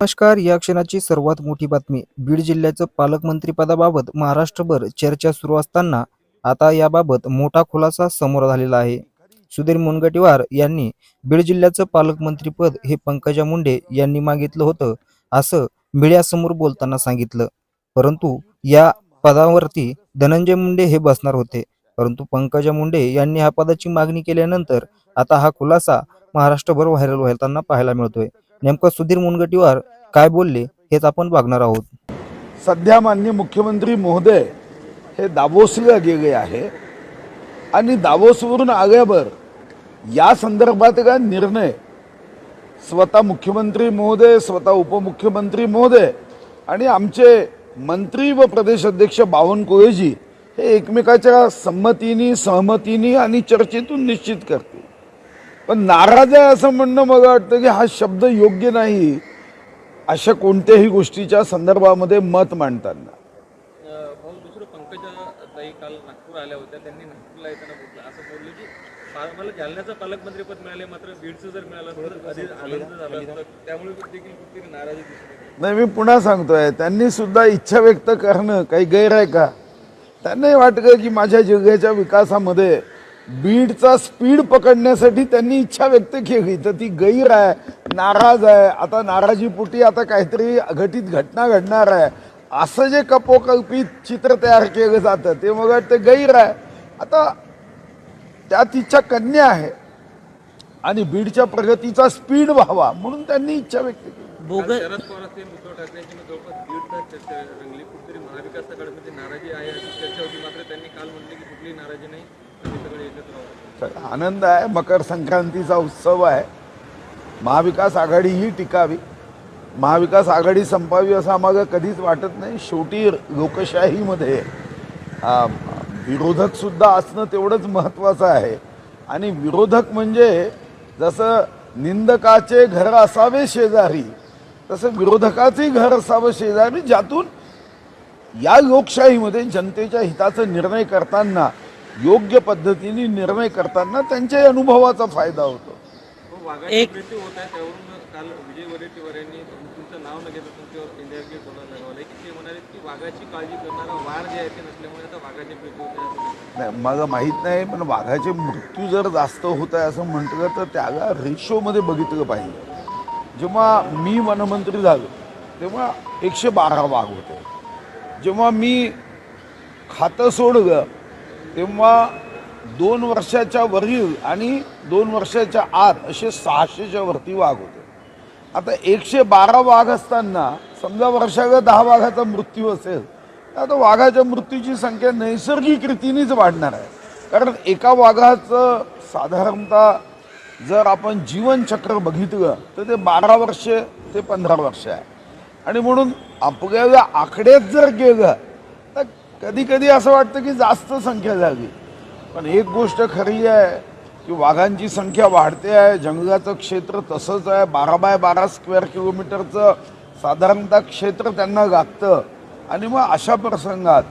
नमस्कार या क्षणाची सर्वात मोठी बातमी. बीड जिल्ह्याचं पालकमंत्रीपदाबाबत महाराष्ट्रभर चर्चा सुरू असताना आता याबाबत मोठा खुलासा समोर झालेला आहे. सुधीर मुनगटीवार यांनी बीड जिल्ह्याचं पालकमंत्रीपद हे पंकजा मुंडे यांनी मागितलं होतं असं मीडियासमोर बोलताना सांगितलं. परंतु या पदावरती धनंजय मुंडे हे बसणार होते. परंतु पंकजा मुंडे यांनी ह्या पदाची मागणी केल्यानंतर आता हा खुलासा महाराष्ट्रभर व्हायरल व्हायला पाहायला मिळतोय. नेमकं सुधीर मुनगटीवार काय बोलले हेच आपण बघणार आहोत. सध्या माननीय मुख्यमंत्री महोदय हे दावोसला गेले आहे आणि दावोसवरून आल्यावर या संदर्भात का निर्णय स्वतः मुख्यमंत्री महोदय स्वतः उपमुख्यमंत्री महोदय आणि आमचे मंत्री व प्रदेश अध्यक्ष बावनकुळेजी हे एकमेकाच्या संमतीनी सहमतीनी आणि चर्चेतून निश्चित करतील. पण नाराज आहे असं म्हणणं मला वाटतं की हा शब्द योग्य नाही. अशा कोणत्याही गोष्टीच्या संदर्भामध्ये मत मांडताना. अ, भाऊ दुसरं पंकजा ताई काल नागपूर आल्या होत्या. त्यांनी नागपूरला येताना बोललं. असं बोलले की पा- मला जालन्याचं पालकमंत्रीपद मिळाले मात्र बीडचं जर मिळालं तर अधिक आनंद झाला असता. त्यामुळे देखील कुठेतरी नाराजी दिसून येते. नाही मी पुन्हा सांगतोय त्यांनी सुद्धा इच्छा व्यक्त करणं काही गैर आहे का? त्यांनाही वाटलं की माझ्या जिल्ह्याच्या विकासामध्ये बीडचा स्पीड पकडण्यासाठी त्यांनी इच्छा व्यक्त केली. तर ती गैर आहे नाराज आहे. आता नाराजीपोटी आता काहीतरी अघटित घटना घडणार आहे. असं जे कपोकल्पित चित्र तयार केलं जातं ते मग वाटतं गैर आहे. आता त्यात तिच्या कन्या आहे आणि बीडच्या प्रगतीचा स्पीड व्हावा म्हणून त्यांनी इच्छा व्यक्त केली. शरद पवार उद्धव महाविकास आघाडीमध्ये नाराजी आहे. अशी चर्चा होती मात्र त्यांनी काल म्हटले की कुठलीही नाराजी नाही. आनंद आहे मकर संक्रांतीचा उत्सव आहे. महाविकास आघाडी ही टिकावी. महाविकास आघाडी संपावी असं आम्हाला कधीच वाटत नाही. शेवटी लोकशाहीमध्ये विरोधकसुद्धा असणं तेवढंच महत्त्वाचं आहे. आणि विरोधक म्हणजे जसं निंदकाचे घर असावे शेजारी तसं विरोधकाचेही घर असावं शेजारी ज्यातून या लोकशाहीमध्ये जनतेच्या हिताचा निर्णय करताना योग्य पद्धतीने निर्णय करताना त्यांच्या अनुभवाचा फायदा होतो वाघाची मृत्यू होत आहे त्यावरून काल विजय वडेट्टीवार यांनी तुमचं नाव न घेता तुमच्यावर इंडिया टोला लगावलाय की ते म्हणाले की वाघाची काळजी करणारा वार जे आहे ते नसल्यामुळे आता वाघाची मृत्यू होते असं ते. नाही मला माहीत नाही पण वाघाचे मृत्यू जर जास्त होत आहे असं म्हटलं तर त्याला रेशोमध्ये बघितलं पाहिजे जेव्हा मी वनमंत्री झालो तेव्हा एकशे बारा वाघ होते जेव्हा मी खातं सोडलं तेव्हा दोन वर्षाच्या वरील आणि दोन वर्षाच्या आत असे सहाशेच्या वरती वाघ होते. आता एकशे बारा वाघ असताना समजा वर्षागत दहा वाघाचा मृत्यू असेल तर आता वाघाच्या मृत्यूची संख्या नैसर्गिक रीतीनेच वाढणार आहे. कारण एका वाघाचं साधारणतः जर आपण जीवनचक्र बघितलं तर ते बारा वर्षे ते पंधरा वर्ष आहे. आणि म्हणून आपल्याला आकड्यात जर गेलं कधी कधी असं वाटतं की जास्त संख्या झाली. पण एक गोष्ट खरी आहे की वाघांची संख्या वाढते आहे जंगलाचं क्षेत्र तसंच आहे. बारा बाय बारा स्क्वेअर किलोमीटरचं साधारणतः क्षेत्र त्यांना लागतं आणि मग अशा प्रसंगात